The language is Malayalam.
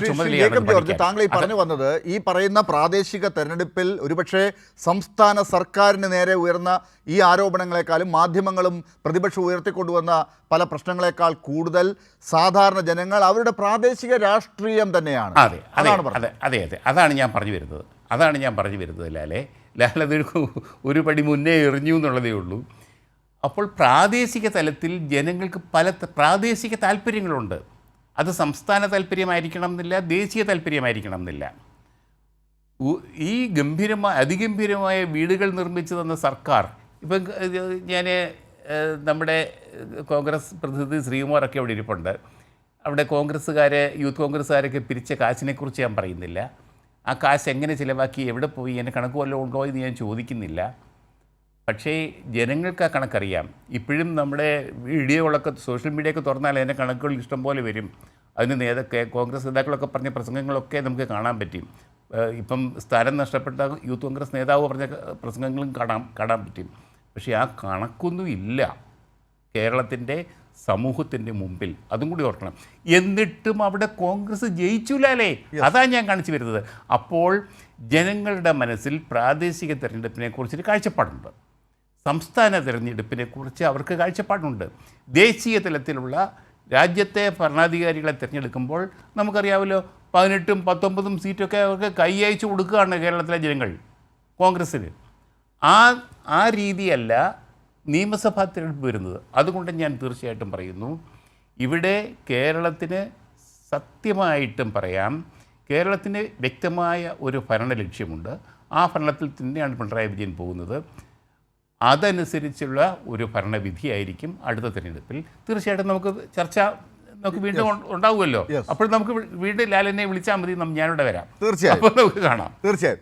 ജേക്കബ് ജോർജ് താങ്കൾ ഈ പറഞ്ഞു വന്നത് ഈ പറയുന്ന പ്രാദേശിക തെരഞ്ഞെടുപ്പിൽ ഒരുപക്ഷെ സംസ്ഥാന സർക്കാരിന് നേരെ ഉയർന്ന ഈ ആരോപണങ്ങളെക്കാളും മാധ്യമങ്ങളും പ്രതിപക്ഷം ഉയർത്തിക്കൊണ്ടുവന്ന പല പ്രശ്നങ്ങളെക്കാൾ കൂടുതൽ സാധാരണ ജനങ്ങൾ അവരുടെ പ്രാദേശിക രാഷ്ട്രീയം തന്നെയാണ്. അതെ അതെ അതെ അതെ അതെ. അതാണ് ഞാൻ പറഞ്ഞു വരുന്നത്. അതാണ് ഞാൻ പറഞ്ഞു വരുന്നത് ലാലേ. ലാലത് ഒരു പടി മുന്നേ എറിഞ്ഞു എന്നുള്ളതേ ഉള്ളൂ. അപ്പോൾ പ്രാദേശിക തലത്തിൽ ജനങ്ങൾക്ക് പല പ്രാദേശിക താല്പര്യങ്ങളുണ്ട്. അത് സംസ്ഥാന താല്പര്യമായിരിക്കണം എന്നില്ല ദേശീയ താല്പര്യമായിരിക്കണം എന്നില്ല. ഈ ഗംഭീരമായ അതിഗംഭീരമായ വീടുകൾ നിർമ്മിച്ചു തന്ന സർക്കാർ ഇപ്പം ഞാൻ നമ്മുടെ കോൺഗ്രസ് പ്രതിനിധി ശ്രീകുമാറൊക്കെ അവിടെ ഇരിപ്പുണ്ട്. അവിടെ കോൺഗ്രസ്സുകാരെ യൂത്ത് കോൺഗ്രസ്സുകാരൊക്കെ പിരിച്ച കാശിനെക്കുറിച്ച് ഞാൻ പറയുന്നില്ല. ആ കാശ് എങ്ങനെ ചിലവാക്കി എവിടെ പോയി എന്റെ കണക്ക് വല്ലതും ഉണ്ടോ എന്ന് ഞാൻ ചോദിക്കുന്നില്ല. പക്ഷേ ജനങ്ങൾക്ക് ആ കണക്കറിയാം. ഇപ്പോഴും നമ്മുടെ വീഡിയോകളൊക്കെ സോഷ്യൽ മീഡിയ ഒക്കെ തുറന്നാൽ അതിന്റെ കണക്കുകൾ ഇഷ്ടം പോലെ വരും. അതിന് നേതൊക്കെ കോൺഗ്രസ് നേതാക്കളൊക്കെ പറഞ്ഞ പ്രസംഗങ്ങളൊക്കെ നമുക്ക് കാണാൻ പറ്റും. ഇപ്പം സ്ഥാനം നഷ്ടപ്പെട്ട യൂത്ത് കോൺഗ്രസ് നേതാവ് പറഞ്ഞ പ്രസംഗങ്ങളും കാണാൻ കാണാൻ പറ്റും. പക്ഷേ ആ കണക്കൊന്നും ഇല്ല. കേരളത്തിന്റെ സമൂഹത്തിന്റെ മുമ്പിൽ. അതും കൂടി ഓർക്കണം. എന്നിട്ടും അവിടെ കോൺഗ്രസ് ജയിച്ചില്ലല്ലേ അതാ ഞാൻ കാണിച്ചു വരുന്നത്. അപ്പോൾ ജനങ്ങളുടെ മനസ്സിൽ പ്രാദേശിക തെരഞ്ഞെടുപ്പിനെ കുറിച്ചൊരു കാഴ്ചപ്പാടുണ്ട്. സംസ്ഥാന തിരഞ്ഞെടുപ്പിനെ കുറിച്ച് അവർക്ക് കാഴ്ചപ്പാടുണ്ട്. ദേശീയ തലത്തിലുള്ള രാജ്യത്തെ ഭരണാധികാരികളെ തിരഞ്ഞെടുക്കുമ്പോൾ നമുക്കറിയാമല്ലോ പതിനെട്ടും പത്തൊമ്പതും സീറ്റൊക്കെ അവർക്ക് കൈയച്ചു കൊടുക്കുകയാണ് കേരളത്തിലെ ജനങ്ങൾ കോൺഗ്രസ്സിന്. ആ ആ രീതിയല്ല നിയമസഭാ തിരഞ്ഞെടുപ്പ് വരുന്നത്. അതുകൊണ്ട് ഞാൻ തീർച്ചയായിട്ടും പറയുന്നു ഇവിടെ കേരളത്തിന് സത്യമായിട്ടും പറയാം കേരളത്തിന് വ്യക്തമായ ഒരു ഭരണ ലക്ഷ്യമുണ്ട് ആ ഭരണത്തിൽ തന്നെയാണ് പിണറായി വിജയൻ പോകുന്നത്. അതനുസരിച്ചുള്ള ഒരു ഭരണവിധിയായിരിക്കും അടുത്ത തിരഞ്ഞെടുപ്പിൽ. തീർച്ചയായിട്ടും നമുക്ക് ചർച്ച നമുക്ക് വീണ്ടും ഉണ്ട- ഉണ്ടാവുമല്ലോ. അപ്പോൾ നമുക്ക് വീണ്ടും ലാലിനെ വിളിച്ചാൽ മതി. ഞാനിവിടെ വരാം. തീർച്ചയായും. നമുക്ക് കാണാം. തീർച്ചയായും.